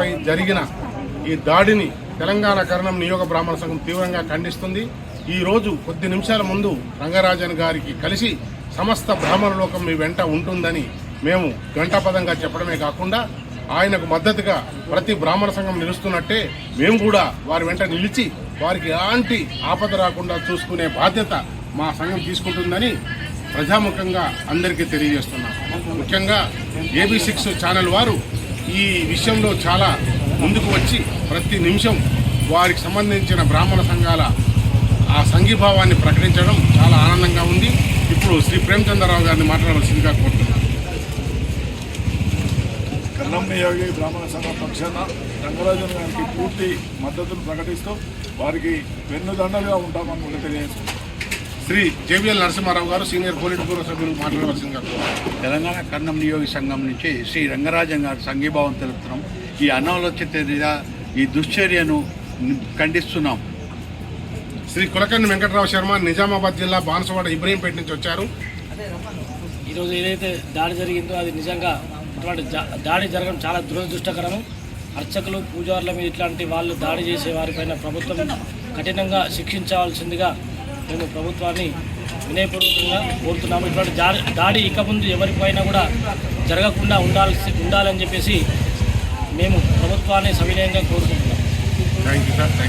బ్రాహ్మణులపై జరిగిన ఈ దాడిని తెలంగాణ కరణం నియోగ బ్రాహ్మణ సంఘం తీవ్రంగా ఖండిస్తుంది. ఈ రోజు కొద్ది నిమిషాల ముందు రంగరాజన్ గారికి కలిసి సమస్త బ్రాహ్మణ లోకం మీ వెంట ఉంటుందని మేము గంటాపదంగా చెప్పడమే కాకుండా ఆయనకు మద్దతుగా ప్రతి బ్రాహ్మణ సంఘం నిలుస్తున్నట్టే మేము కూడా వారి వెంట నిలిచి వారికి ఎలాంటి ఆపద రాకుండా చూసుకునే బాధ్యత మా సంఘం తీసుకుంటుందని ప్రజాముఖంగా అందరికీ తెలియజేస్తున్నాం. ముఖ్యంగా ఏబీ సిక్స్ ఛానల్ వారు ఈ విషయంలో చాలా ముందుకు వచ్చి ప్రతి నిమిషం వారికి సంబంధించిన బ్రాహ్మణ సంఘాల ఆ సంఘీభావాన్ని ప్రకటించడం చాలా ఆనందంగా ఉంది. ఇప్పుడు శ్రీ ప్రేమచంద్రరావు గారిని మాట్లాడవలసిందిగా కోరుతున్నాను. కన్నం బ్రాహ్మణ సంఘ పక్షాన రంగరాజన్ గారికి పూర్తి మద్దతును ప్రకటిస్తూ వారికి వెన్నుదండలుగా ఉంటామని కూడా తెలియజేస్తున్నాం. శ్రీ జేబీఎల్ నరసింహారావు గారు సీనియర్ పోలిట్ బ్యూరో సభ్యులు మాట్లాడవలసిందిగా. తెలంగాణ కర్ణం నియోగి సంఘం నుంచి శ్రీ రంగరాజన్ గారి సంఘీభావం తెలుపుతున్నాం. ఈ అనాలోచిత రీతిగా ఈ దుశ్చర్యను ఖండిస్తున్నాం. శ్రీ కులకర్ణి వెంకటరావు శర్మ నిజామాబాద్ జిల్లా బాన్సువాడ ఇబ్రహీంపేట నుంచి వచ్చారు. ఈరోజు ఏదైతే దాడి జరిగిందో అది నిజంగా అటువంటి జా- దాడి జరగడం చాలా దురదృష్టకరము. అర్చకులు పూజారుల మీద ఇట్లాంటి వాళ్ళు దాడి చేసే వారిపైన ప్రభుత్వం కఠినంగా శిక్షించవలసిందిగా మేము ప్రభుత్వాన్ని వినయపూర్వకంగా కోరుతున్నాము. ఇటువంటి దాడి దాడి ఇక ముందు ఎవరిపైనా కూడా జరగకుండా ఉండాల్సి ఉండాలని చెప్పేసి మేము ప్రభుత్వాన్ని సవినయంగా కోరుకుంటున్నాం. Thank you sir thank